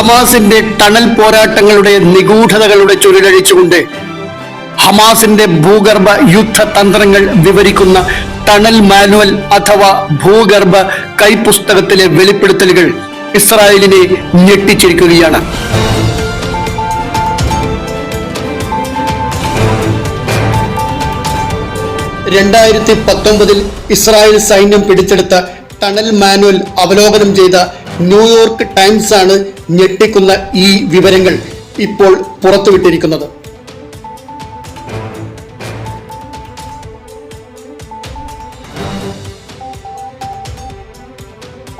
ഹമാസിന്റെ ടണൽ പോരാട്ടങ്ങളുടെ നിഗൂഢതകളുടെ ചുരുളഴിച്ചുകൊണ്ട് ഹമാസിന്റെ ഭൂഗർഭ യുദ്ധ തന്ത്രങ്ങൾ വിവരിക്കുന്ന ടണൽ മാനുവൽ അഥവാ ഭൂഗർഭ കൈപുസ്തകത്തിലെ വെളിപ്പെടുത്തലുകൾ ഇസ്രായേലിനെ ഞെട്ടിച്ചിരിക്കുകയാണ്. രണ്ടായിരത്തി പത്തൊമ്പതിൽ ഇസ്രായേൽ സൈന്യം പിടിച്ചെടുത്ത ടണൽ മാനുവൽ അവലോകനം ചെയ്ത ന്യൂയോർക്ക് ടൈംസ് ആണ് ഞെട്ടിക്കുന്ന ഈ വിവരങ്ങൾ ഇപ്പോൾ പുറത്തുവിട്ടിരിക്കുന്നത്.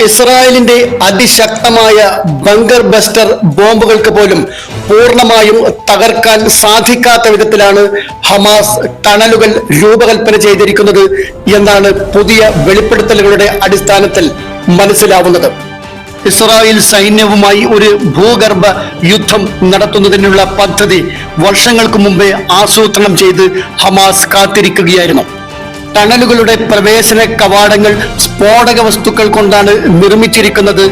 ഇസ്രായേലിന്റെ അതിശക്തമായ ബങ്കർ ബസ്റ്റർ ബോംബുകൾക്ക് പോലും പൂർണമായും തകർക്കാൻ സാധിക്കാത്ത വിധത്തിലാണ് ഹമാസ് ടണലുകൾ രൂപകൽപ്പന ചെയ്തിരിക്കുന്നത് എന്നാണ് പുതിയ വെളിപ്പെടുത്തലുകളുടെ അടിസ്ഥാനത്തിൽ മനസ്സിലാവുന്നത്. ഇസ്രായേൽ സൈന്യവുമായി ഒരു ഭൂഗർഭ യുദ്ധം നടത്തുന്നതിനുള്ള പദ്ധതി വർഷങ്ങൾക്ക് മുമ്പേ ആസൂത്രണം ചെയ്ത് ഹമാസ് കാത്തിരിക്കുകയായിരുന്നു. ടണലുകളുടെ പ്രവേശന കവാടങ്ങൾ സ്ഫോടക വസ്തുക്കൾ കൊണ്ടാണ് നിർമ്മിച്ചിരിക്കുന്നത്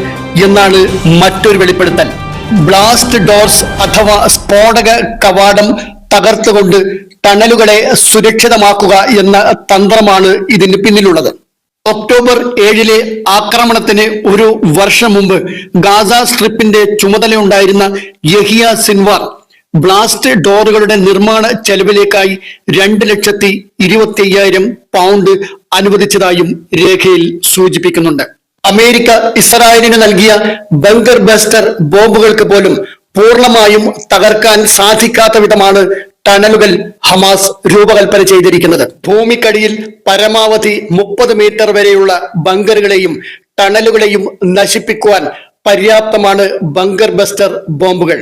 എന്നാണ് മറ്റൊരു വെളിപ്പെടുത്തൽ. ബ്ലാസ്റ്റ് ഡോർസ് അഥവാ സ്ഫോടക കവാടം തകർത്തുകൊണ്ട് ടണലുകളെ സുരക്ഷിതമാക്കുക എന്ന തന്ത്രമാണ് ഇതിന് പിന്നിലുള്ളത്. ഒക്ടോബർ ഏഴിലെ ആക്രമണത്തിന് ഒരു വർഷം മുമ്പ് ഗാസ സ്ട്രിപ്പിന്റെ ചുമതലയുണ്ടായിരുന്ന യഹിയ സിൻവാർ ബ്ലാസ്റ്റ് ഡോറുകളുടെ നിർമ്മാണ ചെലവിലേക്കായി രണ്ട് ലക്ഷത്തി ഇരുപത്തി അയ്യായിരം പൗണ്ട് അനുവദിച്ചതായും രേഖയിൽ സൂചിപ്പിക്കുന്നുണ്ട്. അമേരിക്ക ഇസ്രായേലിന് നൽകിയ ബങ്കർ ബസ്റ്റർ ബോംബുകൾക്ക് പോലും പൂർണമായും തകർക്കാൻ സാധിക്കാത്ത വിധമാണ് ടണലുകൾ ഹമാസ് രൂപകൽപ്പന ചെയ്തിരിക്കുന്നത്. ഭൂമിക്കടിയിൽ പരമാവധി മുപ്പത് മീറ്റർ വരെയുള്ള ബങ്കറുകളെയും ടണലുകളെയും നശിപ്പിക്കുവാൻ പര്യാപ്തമാണ് ബങ്കർ ബസ്റ്റർ ബോംബുകൾ.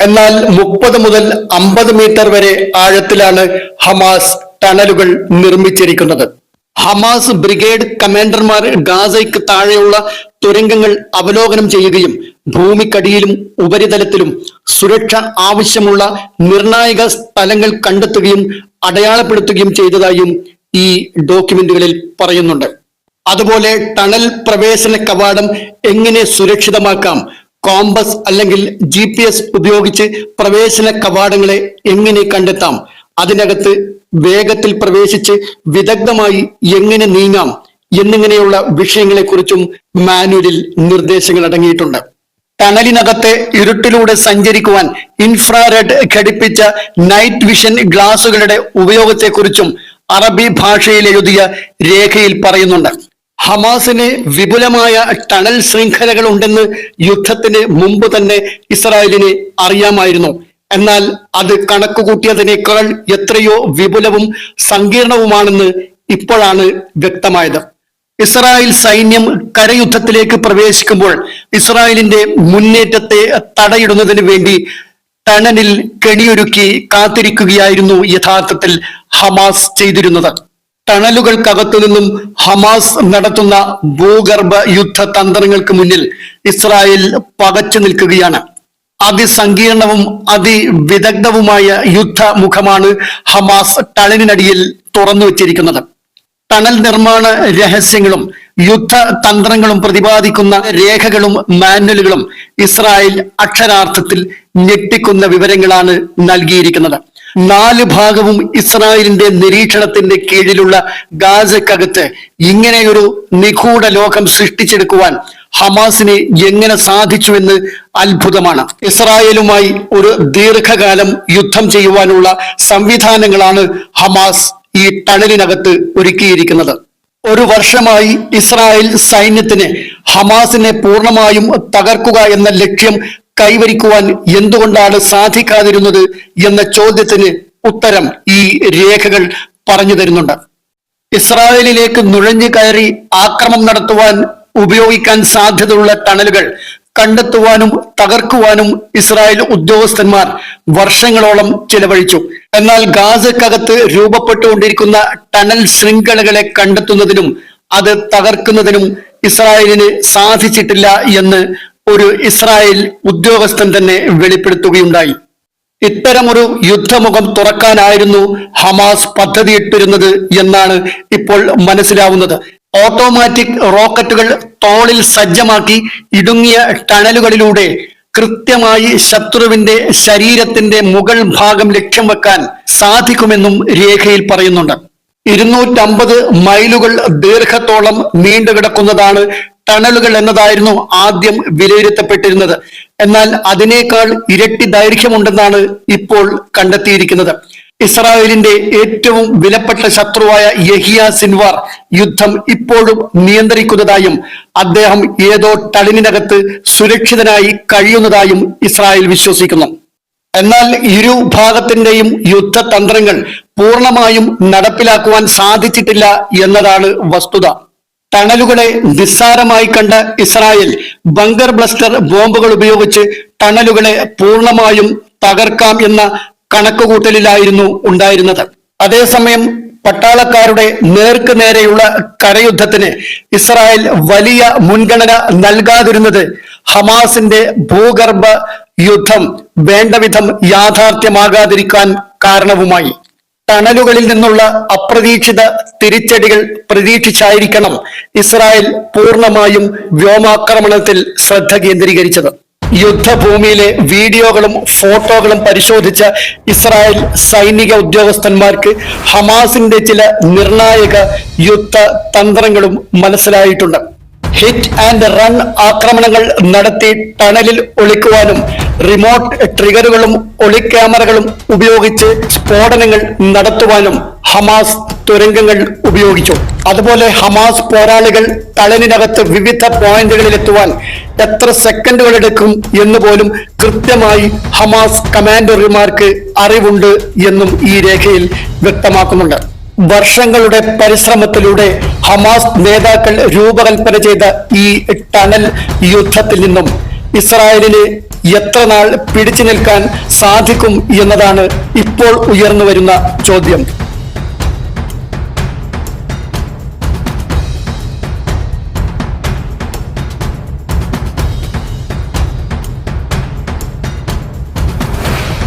എന്നാൽ മുപ്പത് മുതൽ അമ്പത് മീറ്റർ വരെ ആഴത്തിലാണ് ഹമാസ് ടണലുകൾ നിർമ്മിച്ചിരിക്കുന്നത്. ഹമാസ് ബ്രിഗേഡ് കമാൻഡർമാർ ഗാസയ്ക്ക് താഴെയുള്ള തുരങ്കങ്ങൾ അവലോകനം ചെയ്യുകയും ഭൂമിക്കടിയിലും ഉപരിതലത്തിലും സുരക്ഷ ആവശ്യമുള്ള നിർണായക സ്ഥലങ്ങൾ കണ്ടെത്തുകയും അടയാളപ്പെടുത്തുകയും ചെയ്തതായും ഈ ഡോക്യുമെന്റുകളിൽ പറയുന്നുണ്ട്. അതുപോലെ ടണൽ പ്രവേശന കവാടം എങ്ങനെ സുരക്ഷിതമാക്കാം? കോമ്പസ് അല്ലെങ്കിൽ ജി ഉപയോഗിച്ച് പ്രവേശന കവാടങ്ങളെ എങ്ങനെ കണ്ടെത്താം? അതിനകത്ത് വേഗത്തിൽ പ്രവേശിച്ച് വിദഗ്ധമായി എങ്ങനെ നീങ്ങാം എന്നിങ്ങനെയുള്ള വിഷയങ്ങളെക്കുറിച്ചും മാനുവലിൽ നിർദ്ദേശങ്ങൾ അടങ്ങിയിട്ടുണ്ട്. ടണലിനകത്തെ ഇരുട്ടിലൂടെ സഞ്ചരിക്കുവാൻ ഇൻഫ്രാറെഡ് ഘടിപ്പിച്ച നൈറ്റ് വിഷൻ ഗ്ലാസുകളുടെ ഉപയോഗത്തെക്കുറിച്ചും അറബി ഭാഷയിൽ എഴുതിയ രേഖയിൽ പറയുന്നുണ്ട്. ഹമാസിന് വിപുലമായ ടണൽ ശൃംഖലകൾ ഉണ്ടെന്ന് യുദ്ധത്തിന് മുമ്പ് തന്നെ ഇസ്രായേലിന് അറിയാമായിരുന്നു. എന്നാൽ അത് കണക്കുകൂട്ടിയതിനേക്കാൾ എത്രയോ വിപുലവും സങ്കീർണവുമാണെന്ന് ഇപ്പോഴാണ് വ്യക്തമായത്. ഇസ്രായേൽ സൈന്യം കരയുദ്ധത്തിലേക്ക് പ്രവേശിക്കുമ്പോൾ ഇസ്രായേലിന്റെ മുന്നേറ്റത്തെ തടയിടുന്നതിന് വേണ്ടി ടണലിൽ കെണിയൊരുക്കി കാത്തിരിക്കുകയായിരുന്നു യഥാർത്ഥത്തിൽ ഹമാസ് ചെയ്തിരുന്നത്. ടണലുകൾക്കകത്തു നിന്നും ഹമാസ് നടത്തുന്ന ഭൂഗർഭ യുദ്ധ തന്ത്രങ്ങൾക്ക് മുന്നിൽ ഇസ്രായേൽ പകച്ചു നിൽക്കുകയാണ്. അതിസങ്കീർണവും അതിവിദഗ്ധവുമായ യുദ്ധമുഖമാണ് ഹമാസ് ടണലിനടിയിൽ തുറന്നു വച്ചിരിക്കുന്നത്. ടണൽ നിർമ്മാണ രഹസ്യങ്ങളും യുദ്ധ തന്ത്രങ്ങളും പ്രതിപാദിക്കുന്ന രേഖകളും മാനുവലുകളും ഇസ്രായേൽ അക്ഷരാർത്ഥത്തിൽ ഞെട്ടിക്കുന്ന വിവരങ്ങളാണ് നൽകിയിരിക്കുന്നത്. നാല് ഭാഗവും ഇസ്രായേലിന്റെ നിരീക്ഷണത്തിന്റെ കീഴിലുള്ള ഗാസക്കകത്ത് ഇങ്ങനെയൊരു നിഗൂഢ ലോകം സൃഷ്ടിച്ചെടുക്കുവാൻ ഹമാസിന് എങ്ങനെ സാധിച്ചുവെന്ന് അത്ഭുതമാണ്. ഇസ്രായേലുമായി ഒരു ദീർഘകാലം യുദ്ധം ചെയ്യുവാനുള്ള സംവിധാനങ്ങളാണ് ഹമാസ് ഈ ടണലിനകത്ത് ഒരുക്കിയിരിക്കുന്നത്. ഒരു വർഷമായി ഇസ്രായേൽ സൈന്യത്തിന് ഹമാസിനെ പൂർണമായും തകർക്കുക എന്ന ലക്ഷ്യം കൈവരിക്കുവാൻ എന്തുകൊണ്ടാണ് സാധിക്കാതിരുന്നത് എന്ന ചോദ്യത്തിന് ഉത്തരം ഈ രേഖകൾ പറഞ്ഞു തരുന്നുണ്ട്. ഇസ്രായേലിലേക്ക് നുഴഞ്ഞു കയറി ആക്രമം നടത്തുവാൻ ഉപയോഗിക്കാൻ സാധ്യതയുള്ള ടണലുകൾ കണ്ടെത്തുവാനും തകർക്കുവാനും ഇസ്രായേൽ ഉദ്യോഗസ്ഥന്മാർ വർഷങ്ങളോളം ചിലവഴിച്ചു. എന്നാൽ ഗാസക്കകത്ത് രൂപപ്പെട്ടുകൊണ്ടിരിക്കുന്ന ടണൽ ശൃംഖലകളെ കണ്ടെത്തുന്നതിനും അത് തകർക്കുന്നതിനും ഇസ്രായേലിന് സാധിച്ചിട്ടില്ല എന്ന് ഒരു ഇസ്രായേൽ ഉദ്യോഗസ്ഥൻ തന്നെ വെളിപ്പെടുത്തുകയുണ്ടായി. ഇത്തരമൊരു യുദ്ധമുഖം തുറക്കാനായിരുന്നു ഹമാസ് പദ്ധതിയിട്ടിരുന്നത് എന്നാണ് ഇപ്പോൾ മനസ്സിലാവുന്നത്. ഓട്ടോമാറ്റിക് റോക്കറ്റുകൾ തോളിൽ സജ്ജമാക്കി ഇടുങ്ങിയ ടണലുകളിലൂടെ കൃത്യമായി ശത്രുവിന്റെ ശരീരത്തിന്റെ മുകൾ ഭാഗം ലക്ഷ്യം വെക്കാൻ സാധിക്കുമെന്നും രേഖയിൽ പറയുന്നുണ്ട്. ഇരുന്നൂറ്റമ്പത് മൈലുകൾ ദീർഘത്തോളം നീണ്ടുകിടക്കുന്നതാണ് ടണലുകൾ എന്നതായിരുന്നു ആദ്യം വിലയിരുത്തപ്പെട്ടിരുന്നത്. എന്നാൽ അതിനേക്കാൾ ഇരട്ടി ദൈർഘ്യമുണ്ടെന്നാണ് ഇപ്പോൾ കണ്ടെത്തിയിരിക്കുന്നത്. ഇസ്രായേലിന്റെ ഏറ്റവും വിലപ്പെട്ട ശത്രുവായ യഹിയ സിൻവാർ യുദ്ധം ഇപ്പോഴും നിയന്ത്രിക്കുന്നതായും അദ്ദേഹം ഏതോ ടളിനകത്ത് സുരക്ഷിതനായി കഴിയുന്നതായും ഇസ്രായേൽ വിശ്വസിക്കുന്നു. എന്നാൽ ഇരു ഭാഗത്തിന്റെയും യുദ്ധതന്ത്രങ്ങൾ പൂർണമായും നടപ്പിലാക്കുവാൻ സാധിച്ചിട്ടില്ല എന്നതാണ് വസ്തുത. ടണലുകളെ നിസ്സാരമായി കണ്ട ഇസ്രായേൽ ബങ്കർ ബ്ലസ്റ്റർ ബോംബുകൾ ഉപയോഗിച്ച് ടണലുകളെ പൂർണമായും തകർക്കാം എന്ന കണക്കുകൂട്ടലിലായിരുന്നു ഉണ്ടായിരുന്നത്. അതേസമയം പട്ടാളക്കാരുടെ നേർക്ക് നേരെയുള്ള കരയുദ്ധത്തിന് ഇസ്രായേൽ വലിയ മുൻഗണന നൽകാതിരുന്നത് ഹമാസിന്റെ ഭൂഗർഭ യുദ്ധം വേണ്ടവിധം യാഥാർത്ഥ്യമാകാതിരിക്കാൻ കാരണവുമായി. ടണലുകളിൽ നിന്നുള്ള അപ്രതീക്ഷിത തിരിച്ചടികൾ പ്രതീക്ഷിച്ചായിരിക്കണം ഇസ്രായേൽ പൂർണമായും വ്യോമാക്രമണത്തിൽ ശ്രദ്ധ കേന്ദ്രീകരിച്ചത്. യുദ്ധഭൂമിയിലെ വീഡിയോകളും ഫോട്ടോകളും പരിശോധിച്ച ഇസ്രായേൽ സൈനിക ഉദ്യോഗസ്ഥന്മാർക്ക് ഹമാസിന്റെ ചില നിർണായക യുദ്ധ തന്ത്രങ്ങളും മനസ്സിലായിട്ടുണ്ട്. ഹിറ്റ് ആൻഡ് റൺ ആക്രമണങ്ങൾ നടത്തി ടണലിൽ ഒളിക്കുവാനും റിമോട്ട് ട്രിഗറുകളും ഒളി ക്യാമറകളും ഉപയോഗിച്ച് സ്ഫോടനങ്ങൾ നടത്തുവാനും ഹമാസ് തുരങ്കങ്ങൾ ഉപയോഗിച്ചു. അതുപോലെ ഹമാസ് പോരാളികൾ ടണലിനകത്ത് വിവിധ പോയിന്റുകളിൽ എത്തുവാൻ എത്ര സെക്കൻഡുകൾ എടുക്കും എന്ന് പോലും കൃത്യമായി ഹമാസ് കമാൻഡർമാർക്ക് അറിവുണ്ട് എന്നും ഈ രേഖയിൽ വ്യക്തമാക്കുന്നുണ്ട്. വർഷങ്ങളുടെ പരിശ്രമത്തിലൂടെ ഹമാസ് നേതാക്കൾ രൂപകൽപ്പന ചെയ്ത ഈ ടണൽ യുദ്ധത്തിൽ നിന്നും ഇസ്രായേലിന് എത്ര നാൾ പിടിച്ചു നിൽക്കാൻ സാധിക്കും എന്നതാണ് ഇപ്പോൾ ഉയർന്നു വരുന്ന ചോദ്യം.